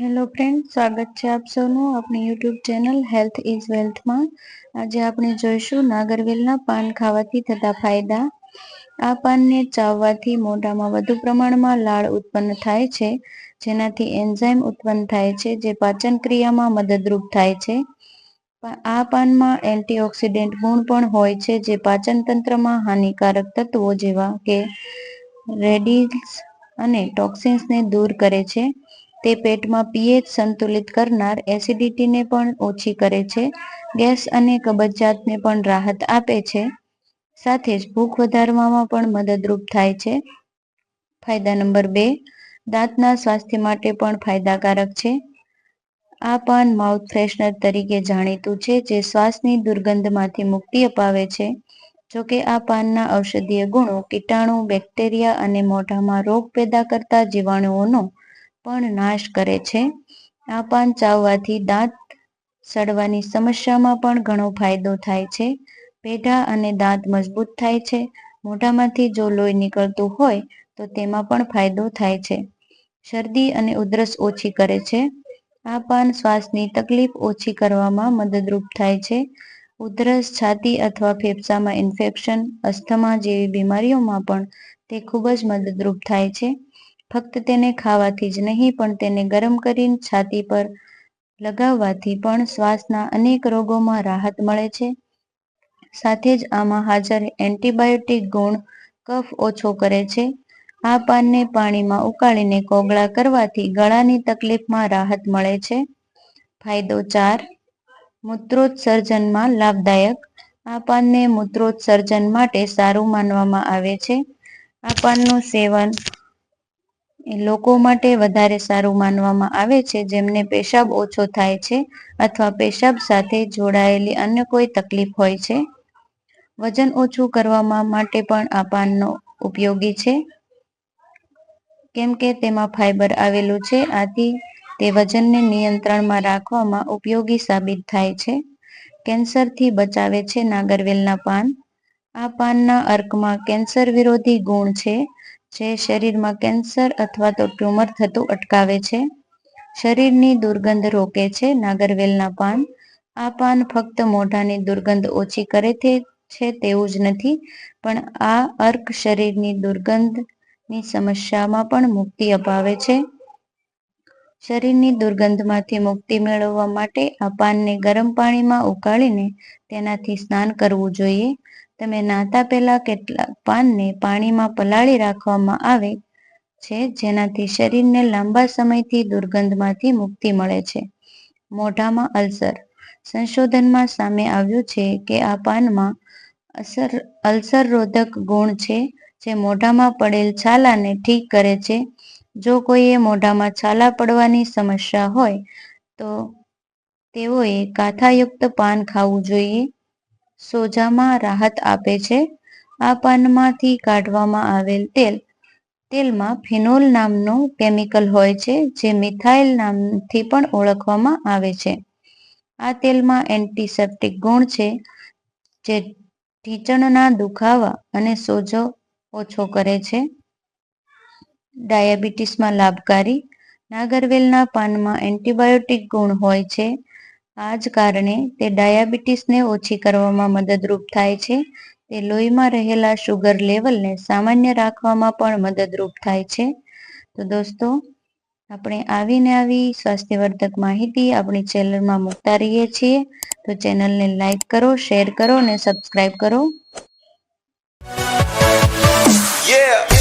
Hello friend સ્વાગત છે આપ સૌનું આપણી યુટ્યુબ ચેનલ હેલ્થ ઇઝ વેલ્થમાં આજે આપણે જોઈશું નાગરવેલના પાન ખાવાથી થતા ફાયદા. આ પાનને ચાવવાથી મોઢામાં વધુ પ્રમાણમાં લાળ ઉત્પન્ન થાય છે, જેનાથી એન્ઝાઇમ ઉત્પન્ન થાય છે, જે પાચન ક્રિયામાં મદદરૂપ થાય છે. આ પાનમાં એન્ટીઓક્સિડન્ટ ગુણ પણ હોય છે, જે પાચન તંત્રમાં હાનિકારક તત્વો જેવા કે રેડિલ્સ અને ટોક્સિન્સને દૂર કરે છે. તે પેટમાં પીએચ સંતુલિત કરનાર એસિડિટીને પણ ઓછી કરે છે, ગેસ અને કબજિયાતને પણ રાહત આપે છે. સાથે જ ભૂખ વધારવામાં પણ મદદરૂપ થાય છે. ફાયદા નંબર બે, દાંતના સ્વાસ્થ્ય માટે પણ ફાયદાકારક છે. આ પાન માઉથ ફ્રેશનર તરીકે જાણીતું છે, જે શ્વાસની દુર્ગંધમાંથી મુક્તિ અપાવે છે. જોકે આ પાનના ઔષધીય ગુણો કીટાણુ, બેક્ટેરિયા અને મોઢામાં રોગ પેદા કરતા જીવાણુઓનો પણ નાશ કરે છે. આ પાન ચાવવાથી દાંત સડવાની સમસ્યામાં પણ ઘણો ફાયદો થાય છે. પેઢા અને દાંત મજબૂત થાય છે. મોઢામાંથી જો લોહી નીકળતું હોય તો તેમાં પણ ફાયદો થાય છે. શરદી અને ઉધરસ ઓછી કરે છે. આ પાન શ્વાસની તકલીફ ઓછી કરવામાં મદદરૂપ થાય છે. ઉધરસ, છાતી અથવા ફેફસામાં ઇન્ફેક્શન, અસ્થમા જેવી બીમારીઓમાં પણ તે ખૂબ જ મદદરૂપ થાય છે. ફક્ત તેને ખાવાથી જ નહીં, પણ તેને ગરમ કરીને છાતી પર લગાવવાથી પણ શ્વાસના અનેક રોગોમાં રાહત મળે છે. સાથે જ આમાં હાજર એન્ટીબાયોટિક ગુણ કફ ઓછો કરે છે. આ પાનને પાણીમાં ઉકાળીને કોગળા કરવાથી ગળાની તકલીફમાં રાહત મળે છે. ફાયદો ચાર, મૂત્રોત્સર્જનમાં લાભદાયક. આ પાનને મૂત્રોત્સર્જન માટે સારું માનવામાં આવે છે. આ પાનનું સેવન લોકો માટે વધારે સારું માનવામાં આવે છે, જેમને પેશાબ ઓછો થાય છે અથવા પેશાબ સાથે જોડાયેલી અન્ય કોઈ તકલીફ હોય છે. વજન ઓછું કરવામાં માટે પણ આ પાનનો ઉપયોગી છે. કેમ કે તેમાં ફાઇબર આવેલું છે, આથી તે વજનને નિયંત્રણમાં રાખવામાં ઉપયોગી સાબિત થાય છે. કેન્સરથી બચાવે છે નાગરવેલના પાન. આ પાનના અર્કમાં કેન્સર વિરોધી ગુણ છે જે શરીરમાં કેન્સર અથવા તો ટ્યુમર થતું અટકાવે છે. શરીરની દુર્ગંધ રોકે છે નાગરવેલના પાન. આ પાન ફક્ત મોઢાની દુર્ગંધ ઓછી કરે છે તેવું જ નથી, પણ આ અર્ક શરીરની દુર્ગંધની સમસ્યામાં પણ મુક્તિ અપાવે છે. શરીરની દુર્ગંધમાંથી મુક્તિ મેળવવા માટે આ પાનને ગરમ પાણીમાં ઉકાળીને તેનાથી સ્નાન કરવું જોઈએ. તમે નાતા પહેલા કેટલાક પાનને પાણીમાં પલાળી રાખવામાં આવે છે, જેનાથી શરીરને લાંબા સમયથી દુર્ગંધમાંથી મુક્તિ મળે છે. મોઢામાં અલ્સર. સંશોધનમાં સામે આવ્યું છે કે આ પાનમાં અસર અલ્સર રોધક ગુણ છે, જે મોઢામાં પડેલ છાલાને ઠીક કરે છે. જો કોઈએ મોઢામાં છાલા પડવાની સમસ્યા હોય, તો તેઓએ કાથાયુક્ત પાન ખાવું જોઈએ. સોજામાં રાહત આપે છે. આ પાનમાંથી કાઢવામાં આવેલ તેલ, તેલમાં ફિનોલ નામનું કેમિકલ હોય છે, જે મિથાઇલ નામથી પણ ઓળખવામાં આવે છે. આ તેલમાં એન્ટિસેપ્ટિક ગુણ છે, જે ઢીંચણના દુખાવા અને સોજો ઓછો કરે છે. ડાયાબિટીસમાં લાભકારી, નાગરવેલના પાનમાં એન્ટીબાયોટિક ગુણ હોય છે આ જ કારણે તે ડાયાબિટીસને ઓછી કરવામાં મદદરૂપ થાય છે. તે લોહીમાં રહેલા શુગર લેવલને સામાન્ય રાખવામાં પણ મદદરૂપ થાય છે. તો દોસ્તો, આપણે આવીને આવી સ્વાસ્થ્યવર્ધક માહિતી આપણી ચેનલમાં મૂકતા રહીએ છીએ. તો ચેનલને લાઈક કરો, શેર કરો અને સબસ્ક્રાઈબ કરો. Yeah.